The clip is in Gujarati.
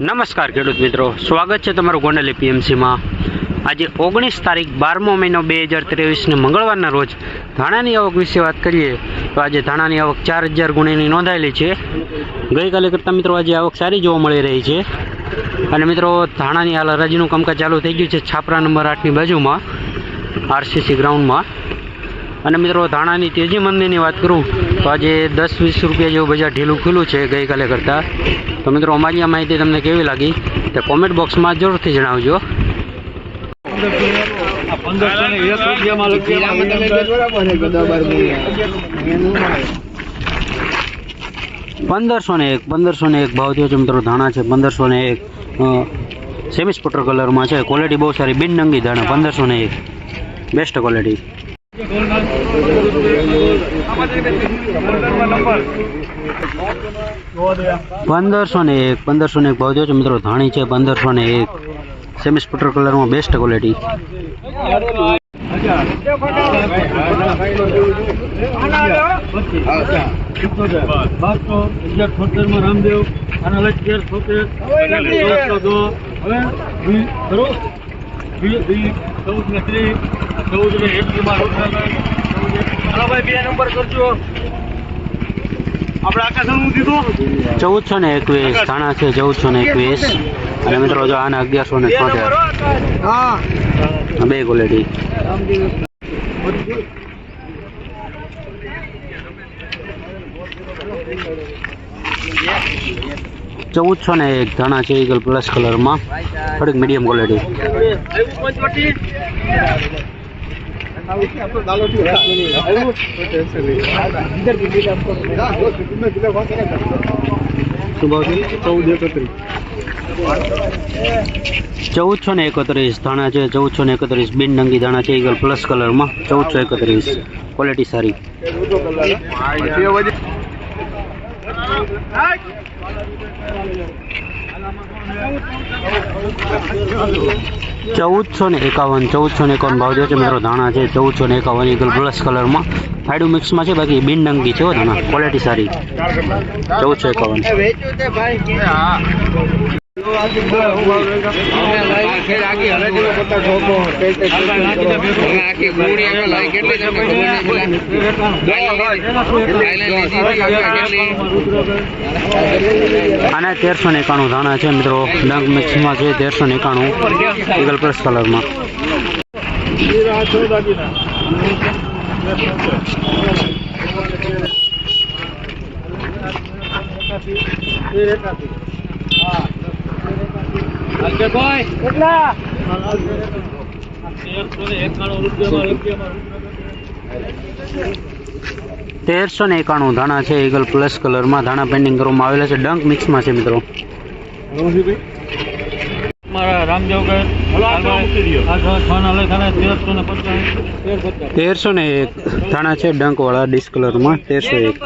નમસ્કાર ખેડૂત મિત્રો. સ્વાગત છે તમારું ગોંડલ એપીએમસીમાં આજે ઓગણીસ તારીખ બારમો મહિનો બે હજાર ત્રેવીસને મંગળવારના રોજ ધાણાની આવક વિશે વાત કરીએ તો આજે ધાણાની આવક ચાર હજાર ગુણીની નોંધાયેલી છે. ગઈકાલે કરતાં મિત્રો આજે આવક સારી જોવા મળી રહી છે. અને મિત્રો ધાણાની હાલ હરાજીનું કામકાજ ચાલુ થઈ ગયું છે છાપરા નંબર આઠની બાજુમાં, આરસીસી ગ્રાઉન્ડમાં. અને મિત્રો ધાણાની તેજી મંદીની વાત કરું, તો આજે દસ વીસ રૂપિયા જેવું બજાર ઢીલું ખુલ્લું છે ગઈકાલે કરતાં. તો મિત્રો અમારી આ માહિતી તમને કેવી લાગી તે કોમેન્ટ બોક્સમાં જરૂરથી જણાવજો. પંદરસો ને એક, પંદરસો ને એક ભાવ થયો છે મિત્રો ધાણા છે, પંદરસો ને એક. સેમી સ્પોટર કલરમાં છે. ક્વોલિટી બહુ સારી, બિન નંગી ધાણા, પંદરસો ને એક. બેસ્ટ ક્વોલિટી પંદરસો ને એક પંદરસો ને એક ભાવ છે મિત્રો. ધાણી છે પંદરસો ને એક. સેમી સ્પોટર કલરમાં બેસ્ટ ક્વોલિટી રામદેવ. વી કરો વી વી ચૌદ ને ત્રીસ. ચૌદ ને ભાઈ બે નંબર કરજો આપણે આકાશનું દીધું ચૌદસો ને એકવીસ થાણા છે ચૌદસો ને એકવીસ. અને મિત્રો જો આના અગિયારસો ને છોતેર. હા બે ક્વોલિટી ચૌદસો ને એક ધાણા છે ઈગલ પ્લસ કલરમાં થોડીક મીડિયમ ક્વોલિટી ચૌદ ચૌદસો ને એકત્રીસ ધાણા છે ચૌદસો ને એકત્રીસ બિન નંગી ધાણા છે ઈગલ પ્લસ કલરમાં ચૌદસો એકત્રીસ. ક્વોલિટી સારી. ચૌદસો ને એકાવન, ચૌદસો ને એકાવન ભાવ છે મિત્રો, ધાણા છે, ચૌદસો ને એકાવન ઈગલ પ્લસ કલરમાં ફાયડું મિક્સમાં છે, બાકી બિન ડંગી છે ધાણા ક્વોલિટી સારી. ચૌદસો એકાવન. અને તેરસો ને એકાણું ધાણા છે મિત્રો. ડંક મિક્સમાં છે તેરસો ને એકાણું. ઈગલ પ્લસ કલરમાં. કેટલા એકાણું તેરસો ને એકાણું ધાણા છે ઈગલ પ્લસ કલરમાં ધાણા પેન્ડિંગ કરવામાં આવેલા છે. ડંક મિક્સમાં છે મિત્રો. મારા રામદેવ કે ખાના લઈ ખાના તેરસો ને એક ધાણા છે ડંકવાળા ડિસ્ક કલરમાં તેરસો એક.